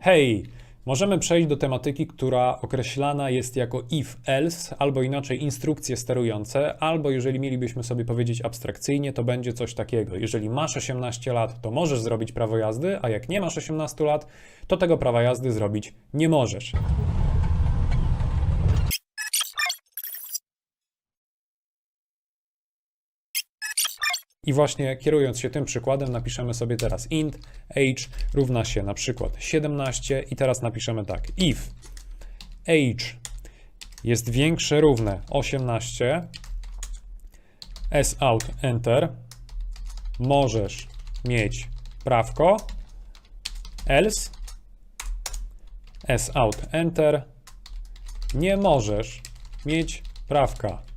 Hej! Możemy przejść do tematyki, która określana jest jako if-else, albo inaczej instrukcje sterujące, albo jeżeli mielibyśmy sobie powiedzieć abstrakcyjnie, to będzie coś takiego. Jeżeli masz 18 lat, to możesz zrobić prawo jazdy, a jak nie masz 18 lat, to tego prawa jazdy zrobić nie możesz. I właśnie kierując się tym przykładem, napiszemy sobie teraz int age równa się na przykład 17 i teraz napiszemy tak. If age jest większe równe 18, s out enter, możesz mieć prawko, else s out enter, nie możesz mieć prawka.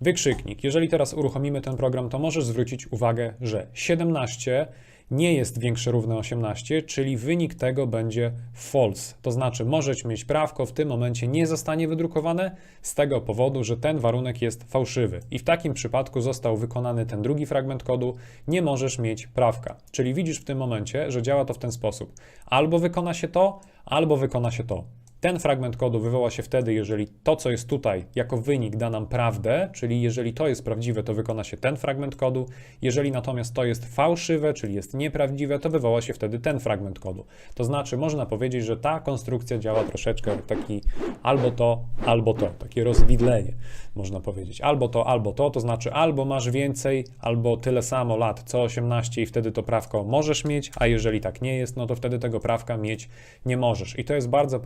Wykrzyknik. Jeżeli teraz uruchomimy ten program, to możesz zwrócić uwagę, że 17 nie jest większe równe 18, czyli wynik tego będzie false. To znaczy, możesz mieć prawko, w tym momencie nie zostanie wydrukowane z tego powodu, że ten warunek jest fałszywy. I w takim przypadku został wykonany ten drugi fragment kodu, nie możesz mieć prawka. Czyli widzisz w tym momencie, że działa to w ten sposób. Albo wykona się to, albo wykona się to. Ten fragment kodu wywoła się wtedy, jeżeli to, co jest tutaj, jako wynik da nam prawdę, czyli jeżeli to jest prawdziwe, to wykona się ten fragment kodu. Jeżeli natomiast to jest fałszywe, czyli jest nieprawdziwe, to wywoła się wtedy ten fragment kodu. To znaczy, można powiedzieć, że ta konstrukcja działa troszeczkę jak taki albo to, albo to, takie rozwidlenie, można powiedzieć. Albo to, albo to, to znaczy albo masz więcej, albo tyle samo lat, co 18 i wtedy to prawko możesz mieć, a jeżeli tak nie jest, no to wtedy tego prawka mieć nie możesz. I to jest bardzo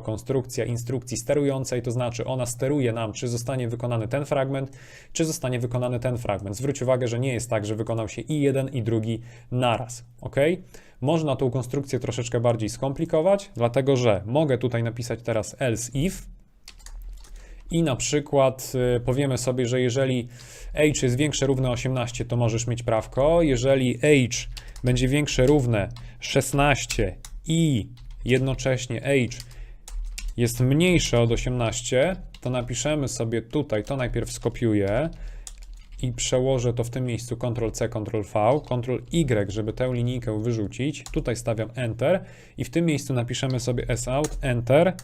konstrukcja instrukcji sterującej, to znaczy ona steruje nam, czy zostanie wykonany ten fragment, czy zostanie wykonany ten fragment. Zwróć uwagę, że nie jest tak, że wykonał się i jeden, i drugi naraz, ok? Można tą konstrukcję troszeczkę bardziej skomplikować, dlatego że mogę tutaj napisać teraz else if, i na przykład y, powiemy sobie, że jeżeli age jest większe równe 18, to możesz mieć prawko. Jeżeli age będzie większe równe 16 i jednocześnie age jest mniejsze od 18, to napiszemy sobie tutaj, to najpierw skopiuję i przełożę to w tym miejscu Ctrl-C, Ctrl-V, Ctrl-Y, żeby tę linijkę wyrzucić. Tutaj stawiam Enter i w tym miejscu napiszemy sobie sout, Enter.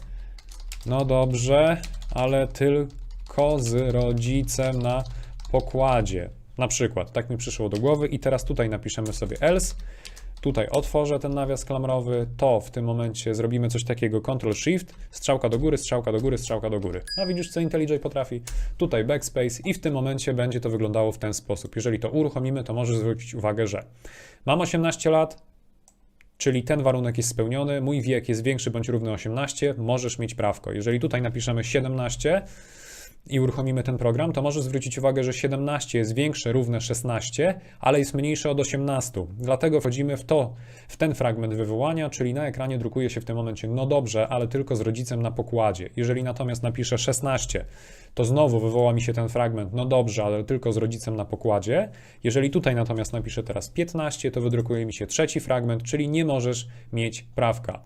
No dobrze, ale tylko z rodzicem na pokładzie. Na przykład, tak mi przyszło do głowy i teraz tutaj napiszemy sobie else. Tutaj otworzę ten nawias klamrowy, to w tym momencie zrobimy coś takiego Ctrl Shift, strzałka do góry, strzałka do góry, strzałka do góry. A widzisz co IntelliJ potrafi? Tutaj backspace i w tym momencie będzie to wyglądało w ten sposób. Jeżeli to uruchomimy, to możesz zwrócić uwagę, że mam 18 lat, czyli ten warunek jest spełniony, mój wiek jest większy bądź równy 18, możesz mieć prawko. Jeżeli tutaj napiszemy 17 i uruchomimy ten program, to możesz zwrócić uwagę, że 17 jest większe równe 16, ale jest mniejsze od 18. Dlatego wchodzimy w to, w ten fragment wywołania, czyli na ekranie drukuje się w tym momencie, no dobrze, ale tylko z rodzicem na pokładzie. Jeżeli natomiast napiszę 16, to znowu wywoła mi się ten fragment, no dobrze, ale tylko z rodzicem na pokładzie. Jeżeli tutaj natomiast napiszę teraz 15, to wydrukuje mi się trzeci fragment, czyli nie możesz mieć prawka.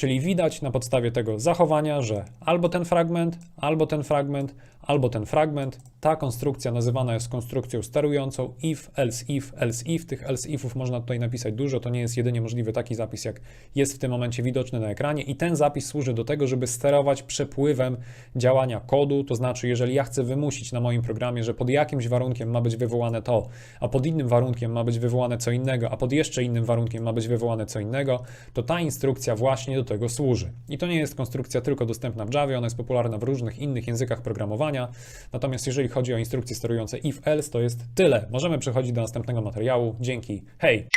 Czyli widać na podstawie tego zachowania, że albo ten fragment, albo ten fragment, albo ten fragment, ta konstrukcja nazywana jest konstrukcją sterującą if, else if, else if. Tych else ifów można tutaj napisać dużo, to nie jest jedynie możliwy taki zapis, jak jest w tym momencie widoczny na ekranie i ten zapis służy do tego, żeby sterować przepływem działania kodu, to znaczy jeżeli ja chcę wymusić na moim programie, że pod jakimś warunkiem ma być wywołane to, a pod innym warunkiem ma być wywołane co innego, a pod jeszcze innym warunkiem ma być wywołane co innego, to ta instrukcja właśnie do tego służy. I to nie jest konstrukcja tylko dostępna w Java, ona jest popularna w różnych innych językach programowania. Natomiast jeżeli chodzi o instrukcje sterujące if else, to jest tyle. Możemy przechodzić do następnego materiału. Dzięki. Hej!